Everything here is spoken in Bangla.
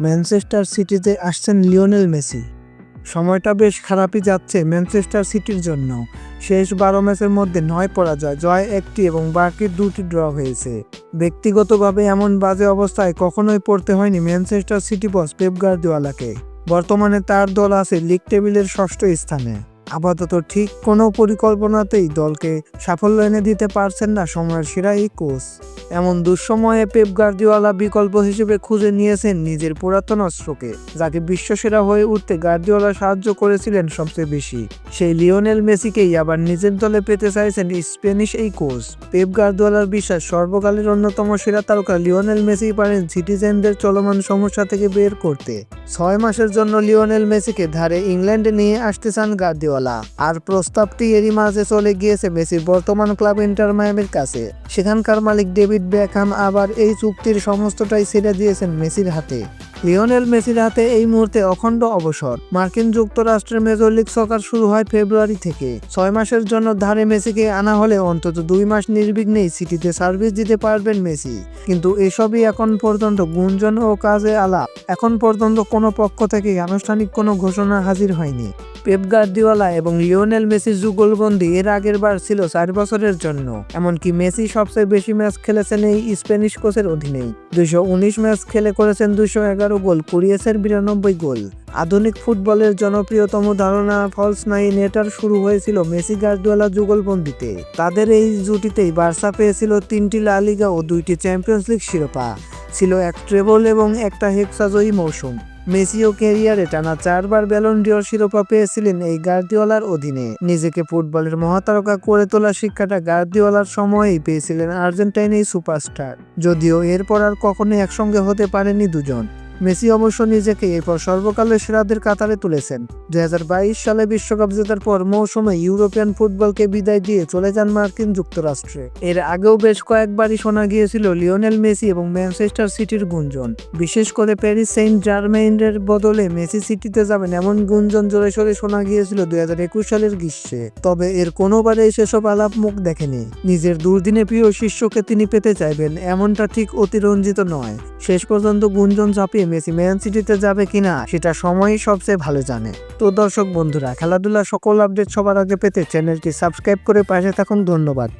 ম্যানচেস্টার সিটিতে আসছেন লিওনেল মেসি। সময়টা বেশ খারাপই যাচ্ছে ম্যানচেস্টার সিটির জন্য। শেষ বারো ম্যাচের মধ্যে নয় পরাজয়, জয় একটি এবং বাকি দুটি ড্র হয়েছে। ব্যক্তিগতভাবে এমন বাজে অবস্থায় কখনোই পড়তে হয়নি ম্যানচেস্টার সিটি বস পেপ গার্দিওয়ালাকে। বর্তমানে তার দল আছে লিগ টেবিলের ষষ্ঠ স্থানে। আপাতত ঠিক কোনো পরিকল্পনাতেই দলকে সাফল্য এনে দিতে পারছেন না সময়ের সেরা এই কোচ। এমন দুঃসময়ে পেপ গার্দিওয়ালা বিকল্প হিসেবে খুঁজে নিয়েছেন নিজের পুরাতন অস্ত্রকে, যাকে বিশ্বসেরা হয়ে উঠতে গার্দিওয়ালা সাহায্য করেছিলেন সবচেয়ে বেশি। সেই লিওনেল মেসিকেই আবার নিজের দলে পেতে চাইছেন স্প্যানিশ এই কোচ। পেপ গার্দিওয়ালার বিশ্বাস সর্বকালের অন্যতম সেরা তারকা লিওনেল মেসি পারেন সিটিজেনদের চলমান সমস্যা থেকে বের করতে। ছয় মাসের জন্য লিওনেল মেসিকে ধারে ইংল্যান্ডে নিয়ে আসতে চান গার্দিওয়ালা আর প্রস্তাবটি এরই মাঝে চলে গিয়েছে মেসির বর্তমান ক্লাব ইন্টার মায়ামির কাছে। সেখানকার মালিক ডেভিড বেকহাম আবার এই চুক্তির সমস্তটাই ছেড়ে দিয়েছেন মেসির হাতে। লিওনেল মেসির হাতে এই মুহূর্তে অখণ্ড অবসর। মার্কিন যুক্তরাষ্ট্রের মেজর লিগ সকার শুরু হয় ফেব্রুয়ারি থেকে। ছয় মাসের জন্য ধারে মেসিকে আনা হলে অন্তত দুই মাস নির্বিঘ্নেই সিটিতে সার্ভিস দিতে পারবেন মেসি। কিন্তু এসবই এখন পর্যন্ত গুঞ্জন ও কাজে আলাপ। এখন পর্যন্ত কোনো পক্ষ থেকে আনুষ্ঠানিক কোনো ঘোষণা হাজির হয়নি। পেপ গার্দিওয়ালা এবং লিওনেল মেসির যুগলবন্দি এর আগের বার ছিল চার বছরের জন্য। এমনকি মেসি সবচেয়ে বেশি ম্যাচ খেলেছেন এই স্প্যানিশ কোচের অধীনেই। উনিশ ম্যাচ খেলে করেছেন এগারো এগারো গোল কুড়িয়েছেন বিরানব্বই গোল। আধুনিক ফুটবলের জনপ্রিয়তম ধারণা ফলস নাইন, এটার শুরু হয়েছিল মেসি গার্দিওয়ালা যুগলবন্দিতে। তাদের এই জুটিতেই বার্সা পেয়েছিল তিনটি লা লিগা ও দুইটি চ্যাম্পিয়ন্স লিগ শিরোপা। ছিল এক ট্রেবল এবং একটা হেক্সাজয়ী মৌসুম। মেসিও ক্যারিয়ারে টানা চারবার ব্যালন ডিওর শিরোপা পেয়েছিলেন এই গার্দিওলার অধীনে। নিজেকে ফুটবলের মহাতারকা করে তোলা শিক্ষাটা গার্দিওলার সময়েই পেয়েছিলেন আর্জেন্টাইন এই সুপারস্টার। যদিও এরপর আর কখনোই একসঙ্গে হতে পারেনি দুজন। মেসি অবশ্য নিজেকে এরপর সর্বকালের সেরাদের কাতারে তুলেছেন। দু হাজার বাইশ সালে বিশ্বকাপ জেতার পর মৌসুমে ইউরোপিয়ান ফুটবলকে বিদায় দিয়ে চলে যান মার্কিন যুক্তরাষ্ট্রে। এর আগেও বেশ কয়েকবারই শোনা গিয়েছিল লিওনেল মেসি এবং ম্যানচেস্টার সিটির গুঞ্জন। বিশেষ করে প্যারিস সেন্ট জার্মেইনের বদলে মেসি সিটিতে যাবেন এমন গুঞ্জন জোরে সোরে শোনা গিয়েছিল দুই হাজার একুশ সালের গ্রীষ্মে। তবে এর কোনোবারেই সেসব আলাপ মুখ দেখেনি। নিজের দুর্দিনে প্রিয় শিষ্যকে তিনি পেতে চাইবেন, এমনটা ঠিক অতিরঞ্জিত নয়। শেষ পর্যন্ত গুঞ্জন চাপিয়ে মেসি ম্যান সিটিতে যাবে কিনা, সেটা সময়ই সবচেয়ে ভালো জানে। তো দর্শক বন্ধুরা, খেলাধুলা সকল আপডেট সবার আগে পেতে চ্যানেলটি সাবস্ক্রাইব করে পাশে থাকুন। ধন্যবাদ।